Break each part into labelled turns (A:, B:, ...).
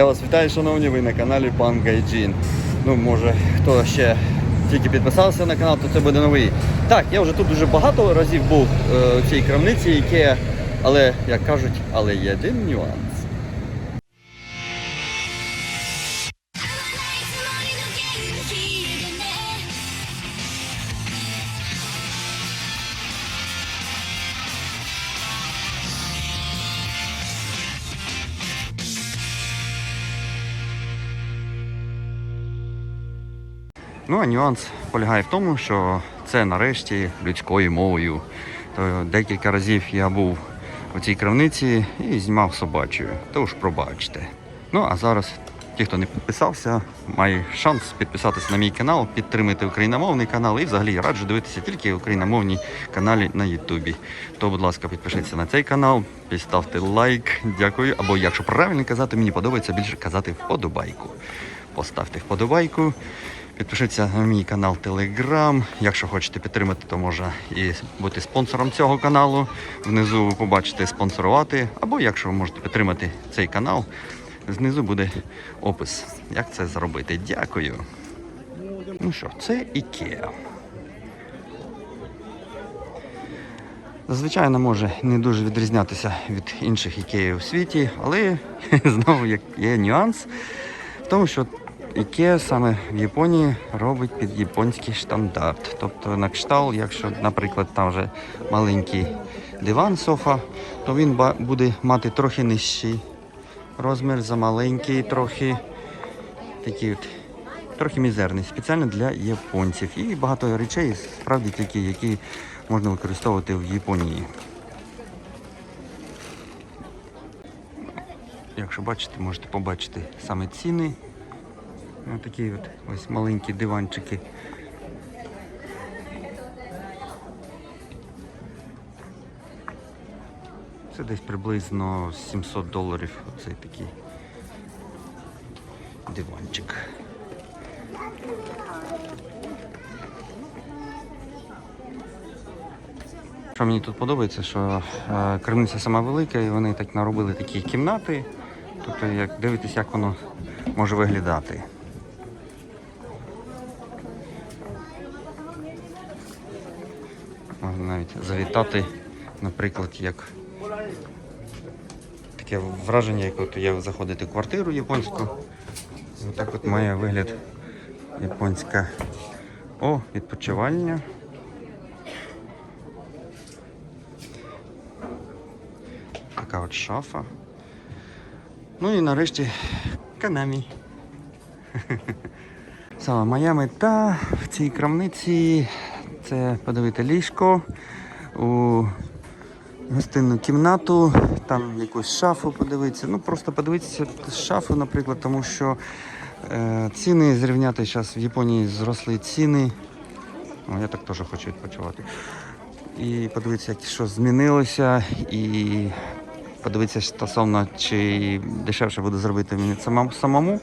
A: Я вас вітаю, шановні, ви на каналі Пан Гайджін. Ну, може, хто ще тільки підписався на канал, то це буде новий. Так, я вже тут дуже багато разів був е, у цій крамниці, яке, але, як кажуть, але є нюанс. Ну а нюанс полягає в тому, що це нарешті людською мовою. То декілька разів я був у цій крамниці і знімав собачою. Тож пробачте. Ну а зараз ті, хто не підписався, має шанс підписатися на мій канал, підтримати україномовний канал і взагалі раджу дивитися тільки україномовні каналі на Ютубі. То, будь ласка, підпишіться на цей канал, підставте лайк, дякую. Або якщо правильно казати, мені подобається більше казати вподобайку. Поставте вподобайку. Підпишіться на мій канал Telegram. Якщо хочете підтримати, то можна і бути спонсором цього каналу. Внизу ви побачите спонсорувати. Або якщо ви можете підтримати цей канал, знизу буде опис, як це зробити. Дякую. Ну що, це IKEA. Зазвичай вона може не дуже відрізнятися від інших IKEA у світі, але знову є нюанс в тому, що IKEA саме в Японії робить під японський стандарт. Тобто на кшталт, якщо, наприклад, там вже маленький диван, софа, то він буде мати трохи нижчий розмір, за маленький, трохи такий от, трохи мізерний, спеціально для японців. І багато речей справді такі, які можна використовувати в Японії. Якщо бачите, можете побачити саме ціни. Ось такі от ось маленькі диванчики. Це десь приблизно 700 доларів оцей такий диванчик. Що мені тут подобається, що е, крамниця сама велика і вони так наробили такі кімнати. Тобто, як дивитесь, як воно може виглядати. Можна навіть завітати, наприклад, як таке враження, як от я заходити в квартиру японську. І так от має вигляд японська о, відпочивальня. Така от шафа. Ну і нарешті канамі. Саме моя мета в цій крамниці це подивити ліжко у гостинну кімнату, там якусь шафу подивитися. Ну просто подивитися шафу, наприклад, тому що е, ціни зрівняти зараз в Японії зросли ціни. О, я так теж хочу відпочивати. І подивитися, що змінилося, і подивитися стосовно, чи дешевше буде зробити мені самому.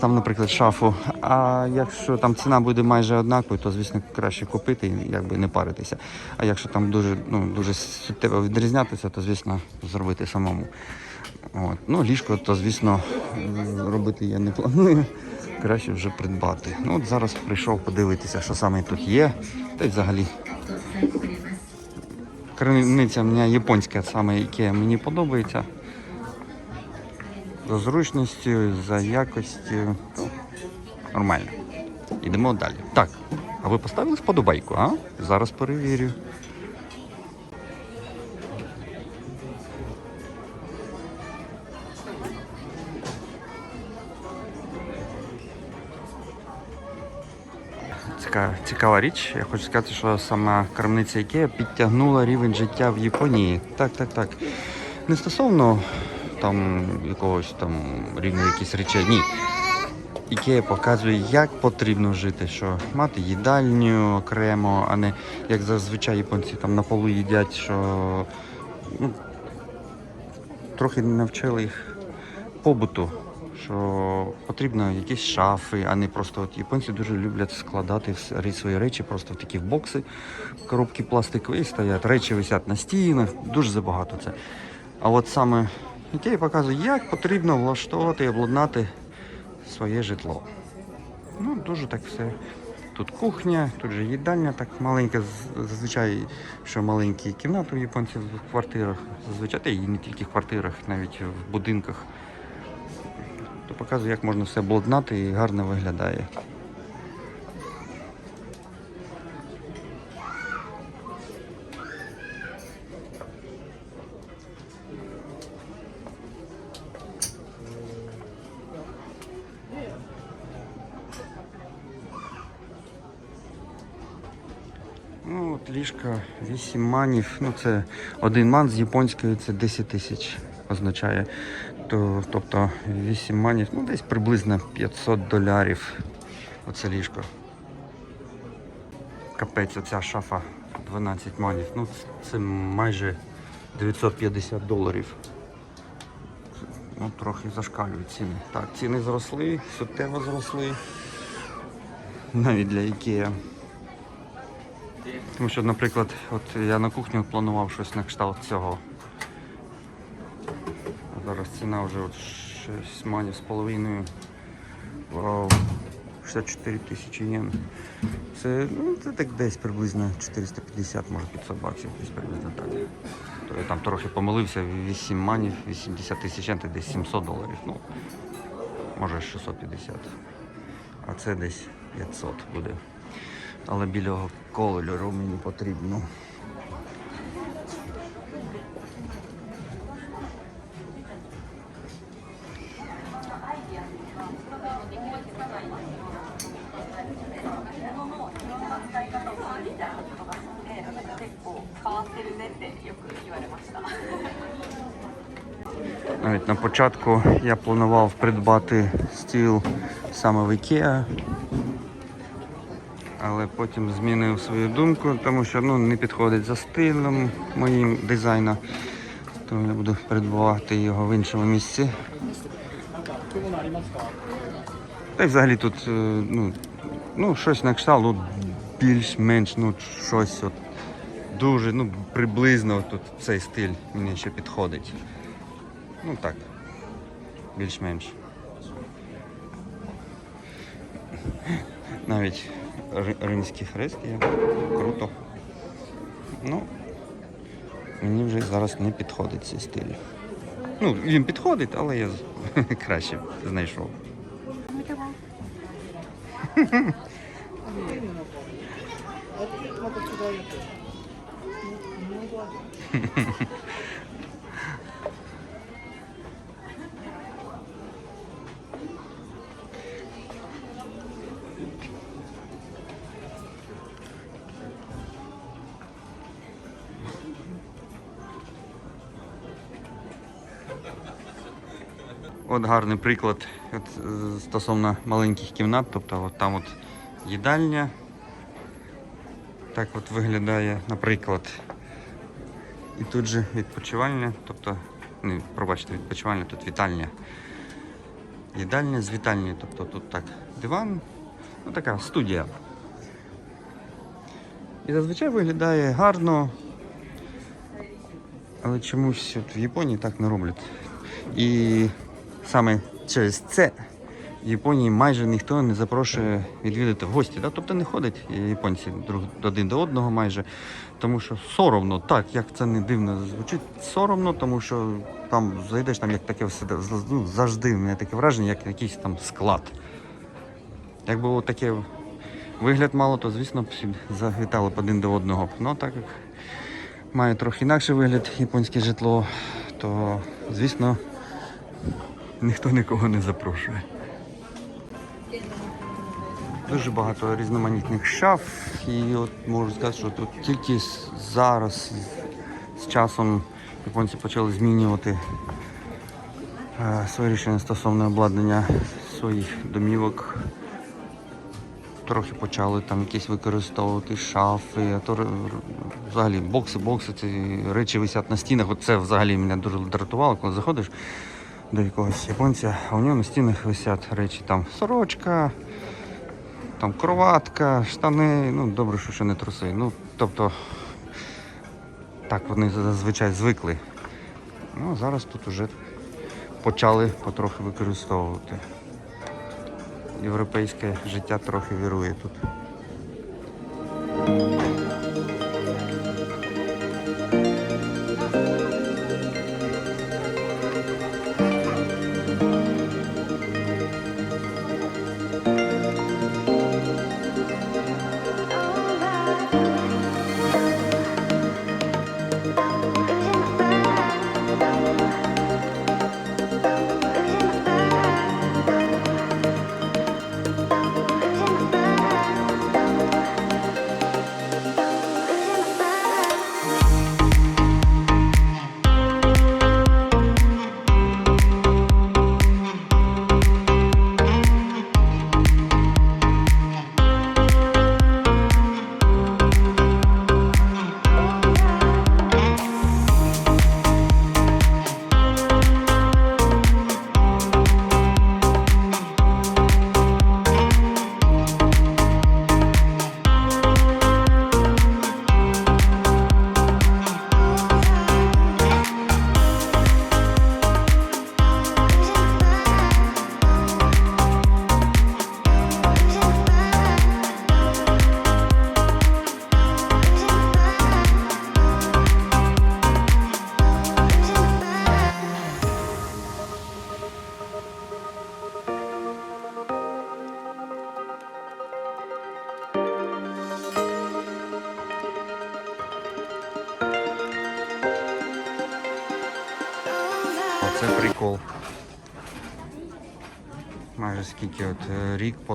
A: Там, наприклад, шафу. А якщо там ціна буде майже однаковою, то звісно краще купити і якби не паритися. А якщо там дуже, ну, дуже суттєво відрізнятися, то звісно зробити самому. От. Ну, ліжко, то звісно, робити я не планую. Краще вже придбати. Ну от зараз прийшов подивитися, що саме тут є. Та й взагалі. Криниця в мене японська, саме яке мені подобається за зручністю, за якістю. Ну, нормально. Йдемо далі. Так, а ви поставили вподобайку, а? Зараз перевірю. Цікава, цікава річ. Я хочу сказати, що сама крамниця IKEA підтягнула рівень життя в Японії. Так, так, так. Не стосовно там якогось там рівня якихось речей. Ні. Ікея показує, як потрібно жити, що мати їдальню окремо, а не як зазвичай японці там на полу їдять, що ну, трохи навчили їх побуту, що потрібно якісь шафи, а не просто от японці дуже люблять складати свої речі просто в такі бокси, коробки пластикові стоять, речі висять на стінах, дуже забагато це. А от саме який показує, як потрібно влаштовувати і обладнати своє житло. Ну, дуже так все. Тут кухня, тут же їдальня, так маленька, зазвичай, що маленькі кімнати у японців в квартирах, зазвичай, та і не тільки в квартирах, навіть в будинках. То показує, як можна все обладнати і гарно виглядає. 8 манів. Ну, це один ман з японської це 10 тисяч означає. То, тобто 8 манів, ну десь приблизно 500 долярів. Оце ліжко. Капець, оця шафа 12 манів. Ну, це- майже 950 доларів. Ну, трохи зашкалюють ціни. Так, ціни зросли, суттєво зросли. Навіть для Ікеа. Тому що, наприклад, от я на кухню планував щось на кшталт цього. А зараз ціна вже от 6 манів з половиною. Вау, 64 тисячі єн. Це, ну, це так десь приблизно 450, може 500 баксів, десь приблизно так. То я там трохи помилився, 8 манів, 80 тисяч єн, це десь 700 доларів. Ну, може 650. А це десь 500 буде. Але білого кольору мені потрібно. Навіть на початку я планував придбати стіл саме в IKEA, але потім змінив свою думку, тому що ну, не підходить за стилем моїм дизайну. Тому я буду придбавати його в іншому місці. Та й взагалі тут е, ну, ну, щось на кшталт, ну, більш-менш ну, щось от, дуже ну, приблизно тут цей стиль мені ще підходить. Ну так, більш-менш. Навіть римські фрески. Круто. Ну, мені вже зараз не підходить цей стиль. Ну, він підходить, але я краще знайшов. От гарний приклад от, е, стосовно маленьких кімнат, тобто от там от їдальня. Так от виглядає, наприклад. І тут же відпочивальня, тобто, не, пробачте, відпочивальня, тут вітальня. Їдальня з вітальні, тобто тут так диван, ну така студія. І зазвичай виглядає гарно, але чомусь от в Японії так не роблять. І саме через це в Японії майже ніхто не запрошує відвідати гості. Да? Тобто не ходять японці друг один до одного майже. Тому що соромно, так, як це не дивно звучить, соромно, тому що там зайдеш, там як таке все ну, завжди в мене таке враження, як якийсь там склад. Якби таке вигляд мало, то звісно б завітали б один до одного. Ну так як має трохи інакший вигляд японське житло, то звісно ніхто нікого не запрошує. Дуже багато різноманітних шаф, і от можу сказати, що тут тільки зараз з- часом японці почали змінювати е, своє рішення стосовно обладнання своїх домівок. Трохи почали там якісь використовувати шафи, а то взагалі бокси, бокси, ці речі висять на стінах. От це взагалі мене дуже дратувало, коли заходиш до якогось японця, а у нього на стінах висять речі там сорочка, там кроватка, штани, ну добре, що ще не труси. Ну, тобто, так вони зазвичай звикли. Ну, зараз тут уже почали потрохи використовувати. Європейське життя трохи вірує тут.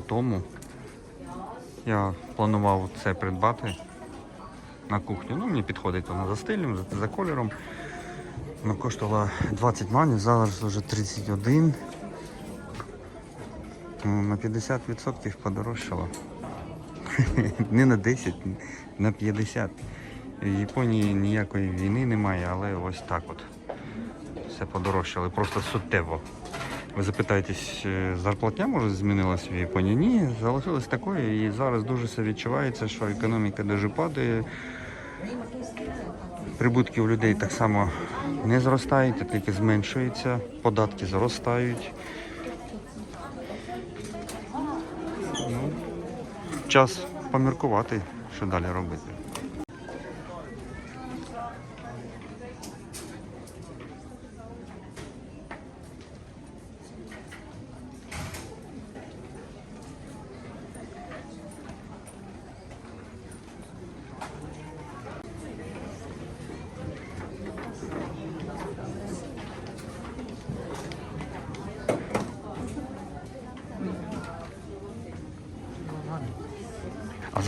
A: Тому я планував це придбати на кухню. Ну, мені підходить воно за стилем, за, за кольором. Воно коштувало 20 манів, зараз вже 31. Ну, на 50% подорожчало. Не на 10, на 50. В Японії ніякої війни немає, але ось так от. Все подорожчало, просто суттєво. Ви запитаєтесь, е, зарплатня може змінилась в Японії? Ні, залишилась такою і зараз дуже все відчувається, що економіка дуже падає. Прибутки у людей так само не зростають, а тільки зменшуються, податки зростають. Ну, час поміркувати, що далі робити.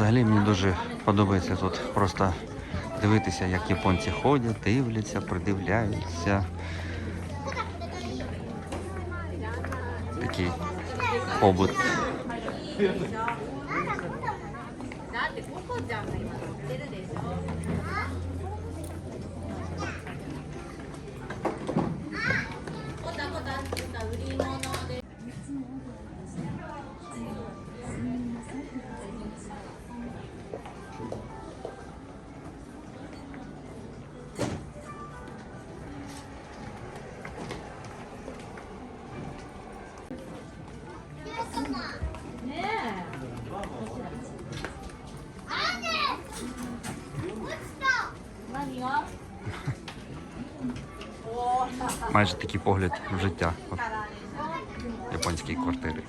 A: Взагалі мені дуже подобається тут просто дивитися, як японці ходять, дивляться, придивляються. Такий побут. Майже такий погляд в життя. От, японської квартири.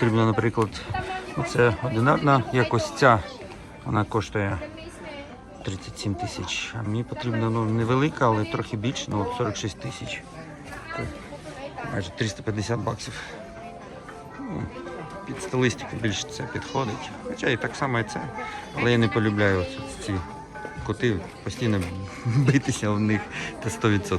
A: Потрібно, наприклад, це одинарна якось ця, вона коштує 37 тисяч. А мені потрібно ну, невелика, але трохи більше, ну от 46 тисяч. Майже 350 баксів. Ну, під стилистику більше це підходить. Хоча і так само і це. Але я не полюбляю ці коти, постійно битися в них та 100%.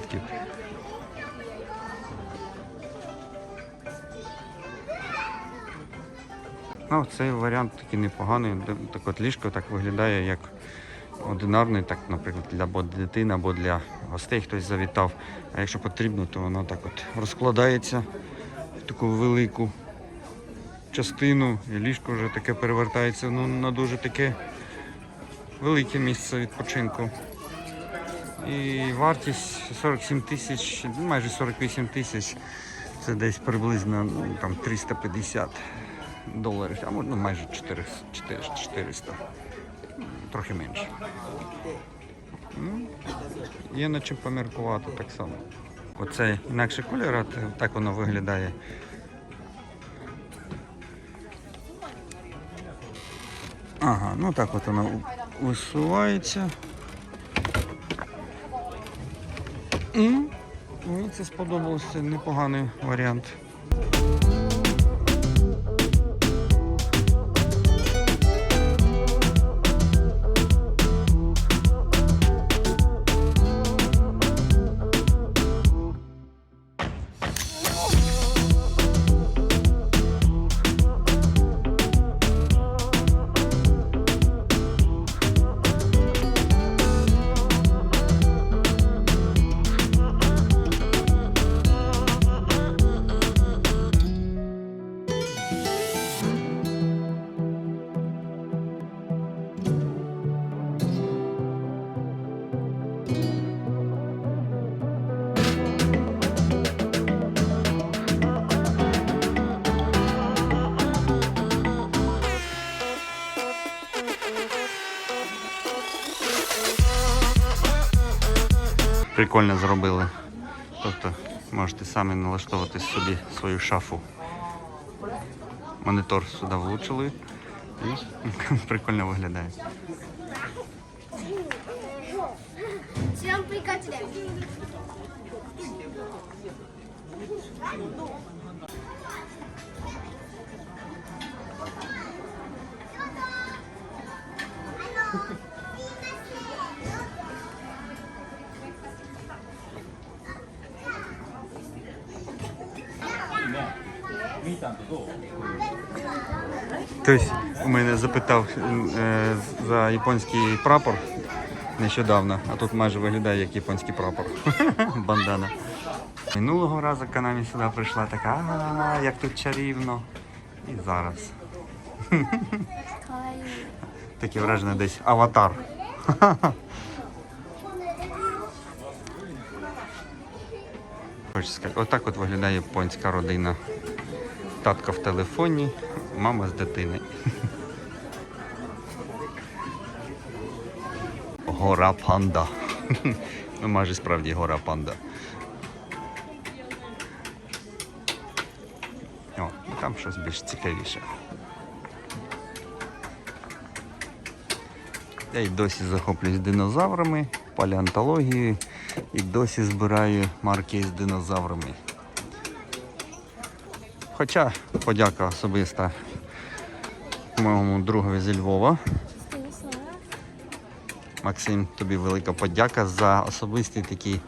A: Ну, цей варіант такий непоганий. Так от ліжко так виглядає як одинарний, так, наприклад, для або дитини, або для гостей хтось завітав. А якщо потрібно, то воно так от розкладається в таку велику частину, і ліжко вже таке перевертається ну, на дуже таке велике місце відпочинку. І вартість 47 тисяч, ну, майже 48 тисяч. Це десь приблизно ну, там 350 доларів, а може ну, майже 400, 400, 400. Трохи менше. Ну, є над чим поміркувати так само. Оце інакше кольор, так воно виглядає. Ага, ну так от воно висувається. Мені це сподобалося, непоганий варіант. Прикольно зробили. Тобто можете самі налаштовувати собі свою шафу. Монітор сюди влучили і прикольно виглядає.
B: 知ら
A: Хтось у мене запитав е, за японський прапор нещодавно, а тут майже виглядає як японський прапор. Бандана. Минулого разу Канамі сюди прийшла така, а, -а, -а як тут чарівно. І зараз. Таке враження десь аватар. Хочу сказати, отак от виглядає японська родина. Татка в телефоні, мама з дитини. Гора панда. Ну, майже справді гора панда. О, там щось більш цікавіше. Я й досі захоплююсь динозаврами, палеонтологією і досі збираю марки з динозаврами. Хоча подяка особиста моєму другові зі Львова. Максим, тобі велика подяка за особисті такі.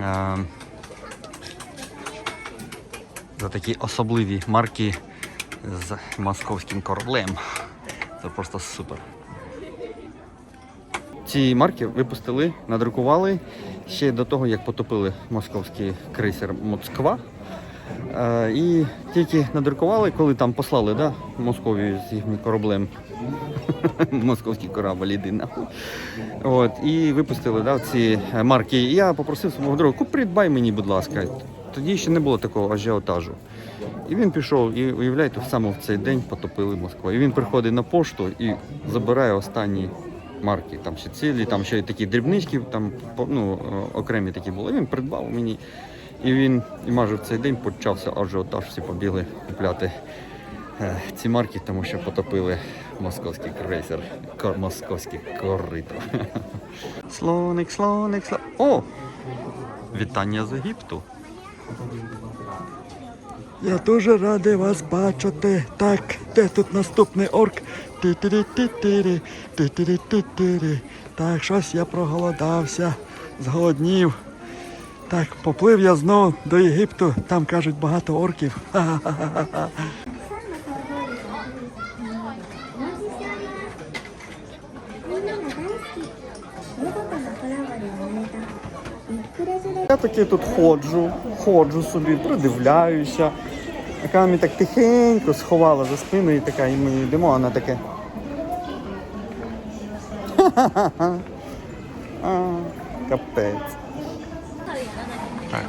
A: Е, за такі особливі марки з московським кораблем. Це просто супер. Ці марки випустили, надрукували ще до того, як потопили московський крейсер Москва. Е, і тільки надрукували, коли там послали да, Московію з їхнім кораблем. Московський корабль іди. От, і випустили да, ці марки. І я попросив свого друга, «Ку, придбай мені, будь ласка. Тоді ще не було такого ажіотажу. І він пішов, і уявляєте, саме в цей день потопили Москву. І він приходить на пошту і забирає останні марки. Там ще цілі, там ще такі дрібнички, там ну, е, окремі такі були. Він придбав мені. І він і майже в цей день почався ажіотаж, всі побігли купляти е, ці марки, тому що потопили московський крейсер, кор, московське корито. Слоник, слоник, слоник. О! Вітання з Єгипту.
C: Я дуже радий вас бачити. Так, де тут наступний орк? Ти-ти-ти-ти-ти, ти-ти-ти-ти-ти. Так, щось я проголодався, зголоднів. Так, поплив я знову до Єгипту, там кажуть багато орків.
A: Я таки тут ходжу, ходжу собі, придивляюся. Яка мені так тихенько сховала за спиною і така, і ми йдемо, а вона таке. Капець.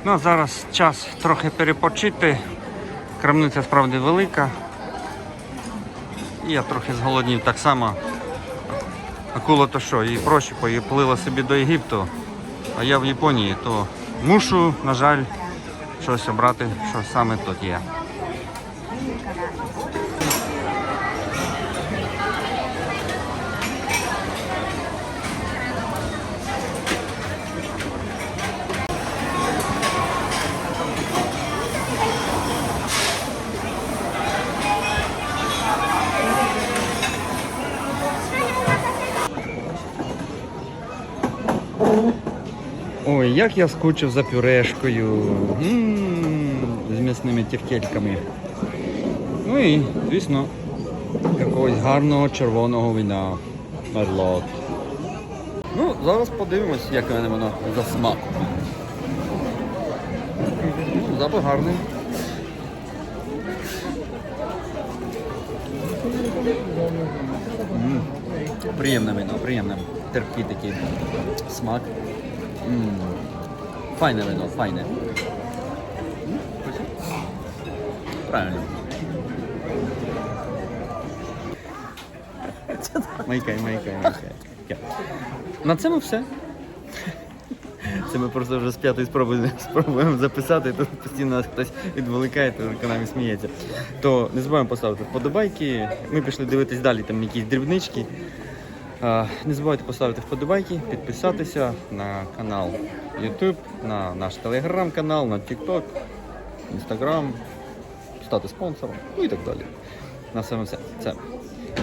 A: Ну зараз час трохи перепочити. Крамниця справді велика. Я трохи зголоднів так само. Акула то що, їй проще поплила собі до Єгипту, а я в Японії, то мушу, на жаль, щось обрати, що саме тут є. Ой, як я скучив за пюрешкою. З м'ясними тефтельками. Ну і, звісно, якогось гарного червоного вина. Мерлот. Ну, зараз подивимось, як воно воно за смак. Ну, запах гарний. Приємне вино, приємне. Терпкий такий смак. М, Файне вино, файне. Правильно. Майкай, майкай, майкай. На цьому все. Це ми просто вже з п'ятої спроби спробуємо записати, тут постійно нас хтось відволікає, то економі сміється. То не забуваємо поставити вподобайки. Ми пішли дивитись далі, там якісь дрібнички. А, Не забувайте поставити вподобайки, підписатися на канал YouTube, на наш телеграм-канал, на TikTok, Instagram, стати спонсором, ну і так далі. На саме все. Це.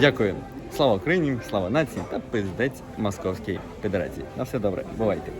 A: Дякую. Слава Україні, слава нації та пиздець Московській Федерації. На все добре, бувайте.